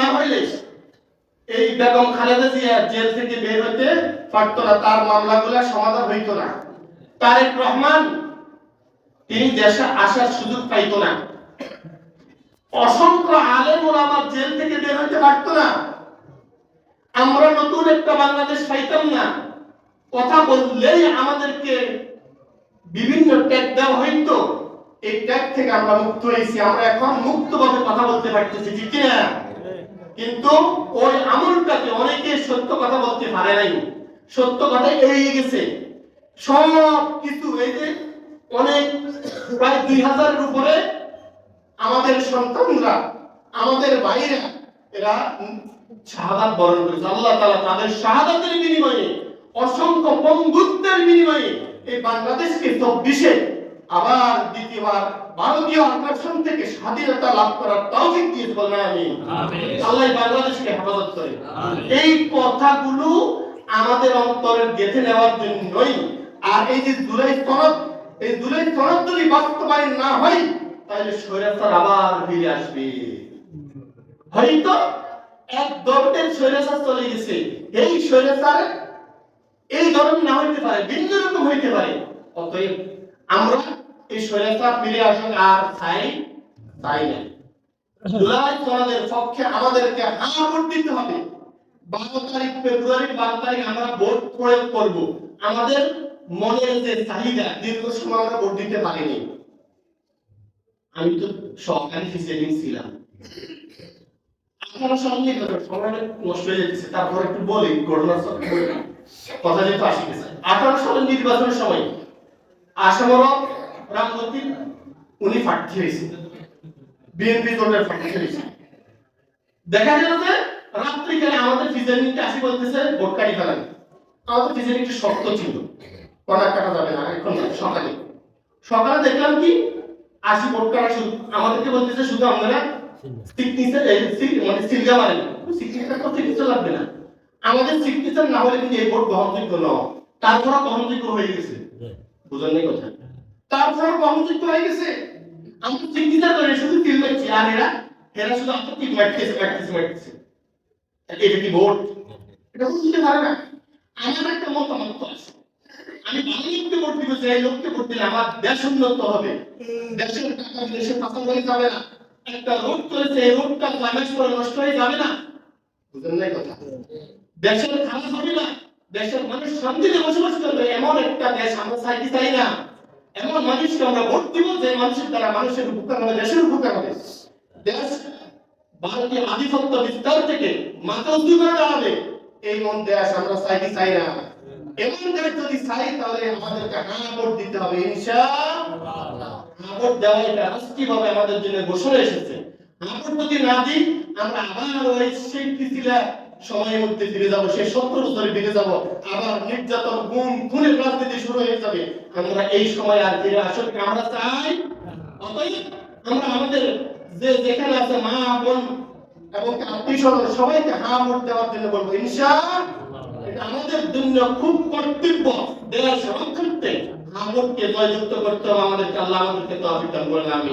না হইলে এই বেগম খালেদা জিয়া জেল থেকে বের হইতে পারতো না, তার মামলাগুলা সমাধান হইতো না। তারেক রহমান, তিনি দেশে আসার সুযোগ পাইতো না। অসংখ্য আলেম আমার জেল থেকে বের হইতে পারতো না। আমরা নতুন একটা বাংলাদেশ পাইতাম না। কথা বললেই আমাদেরকে বিভিন্ন ট্যাগ দেওয়া হইতো। এই ট্যাগ থেকে আমরা মুক্ত হয়েছি। আমরা এখন মুক্তভাবে কথা বলতে পারতেছি, ঠিক না কিন্তু ওই আমলটাকে অনেকে সত্য কথা বলতে পারে নাই। সত্য কথা এড়িয়ে গেছে। সব কিছু যে অনেক, প্রায় দুই হাজারের উপরে আমাদের সন্তানরা, আমাদের ভাইরা এরা শাহাদাত বরণ করেছে। আল্লাহ তাআলা তাদের শাহাদাতের বিনিময়ে, অসংখ্য বন্ধুত্বের বিনিময়ে এই বাংলাদেশকে চব্বিশে আবার দ্বিতীয়বার ভারতীয় আগ্রাসন থেকে স্বাধীনতা লাভ করার তৌফিক দিয়ে বলেন আমি। আল্লাহ বাংলাদেশকে হেফাজত করে। এই কথাগুলো আমাদের অন্তরে গেঁথে নেওয়ার জন্যই। আর এই যে জুলাই সনদ এই জুলাই সনদ যদি বাস্তবায়ন না হয় তাহলে স্বৈরাচার আবার ফিরে আসবে। হয়তো এক দরদের স্বৈরাচার চলে গেছে। এই স্বৈরাচার এই ধরনের না হইতে পারে ভিন্ন রকম হইতে পারে। অতএব আমরা এই স্বৈরাচার ফিরে আসুন আর চাই চাই না? জুলাই সনদের পক্ষে আমাদেরকে হ্যাঁ ভোট দিতে হবে। বারো তারিখ ফেব্রুয়ারির বারো তারিখ আমরা ভোট প্রয়োগ করব। আমাদের মনের যে চাহিদা, দীর্ঘ সময় আমরা ভোট দিতে পারিনি। আমি তো সহকারী প্রেসিডেন্ট ছিলাম। আপনারা সঙ্গে সময় নষ্ট হয়ে যাচ্ছে, তারপর একটু বলি ঘটনা কথা যেহেতু আসি গেছে আঠারো সালের নির্বাচনের সময় আসামর রামগতি উনি প্রার্থী হয়েছে বিএনপি দলের প্রার্থী হয়েছে দেখা গেল যে রাত্রিকালে আমাদের আসি বলতেছে ভোট কাটি ফেলান আমাদের শক্ত ছিল। কাটা যাবে না এখন সকালে। সকালে দেখলাম কি আশি ভোট কাটা শুরু আমাদেরকে বলতেছে শুধু আপনারা সিগনেচার মানে সিলগা মারেন সিগনেচার তো সিগনেচার লাগবে না। আমাদের সিগনেচার না হলে কিন্তু এই ভোট গ্রহণযোগ্য নয়। তারপরে গ্রহণযোগ্য হয়ে গেছে। বুঝলেন কথা? তারপরে গ্রহণযোগ্য হয়ে গেছে। আমি সিগনেচার করে, শুধু তিল মারছি আর এরা এরা শুধু মারতেছে মারতেছে মারতেছে। এটা কি ভোট? এটা বুঝতে পারে না। আমার একটা মতামত আছে। আমি বাঙালিকে ভোট দিব, যে লোককে ভোট দিলে আমার দেশ উন্নত হবে। দেশের টাকা দেশের পাশা বলে যাবে না। একটা রোড করেছে, এই রোডটা ক্লাইমেট করে নষ্ট হয়ে যাবে না। বুঝলেন না কথা? দেশের খারাপ হবে না। দেশের মানুষ শান্তিতে বসবাস করবে, এমন একটা দেশ আমরা চাইতে চাই না। এমন মানুষকে আমরা ভোট দিব যে মানুষের দ্বারা মানুষের উপকার হবে, দেশের উপকার হবে। দেশ ভারতীয় আধিপত্য বিস্তার থেকে মাথা উঁচু করে দাঁড়াবে এই মন দেশ আমরা চাইতে চাই না? এমন দেশ যদি চাই, তাহলে আমাদেরকে হ্যাঁ ভোট দিতে হবে, ইনশাআল্লাহ। ভোট দেওয়া এটা আমাদের জন্য ঘোষণা এসেছে। ভোট যদি না দিই, আমরা আবার ওই সেই পিছিলা সময়ের মধ্যে ফিরে যাব, সেই সত্তর বছরে ফিরে যাব। আবার নির্যাতন, গুম, খুনের রাজনীতি শুরু হয়ে যাবে। আমরা এই সময় আর ফিরে আসলে আমরা চাই অতএব আমরা আমাদের যে যেখানে আছে মা বোন এবং আত্মীয় স্বজন সবাইকে হা দেওয়ার জন্য বলব ইনশাআল্লাহ এটা আমাদের জন্য খুব কর্তব্য। দেশ রক্ষার্থে হা জয়যুক্ত করতে হবে। আমাদেরকে আল্লাহ আমাদেরকে তো আবিষ্কার করেন আমি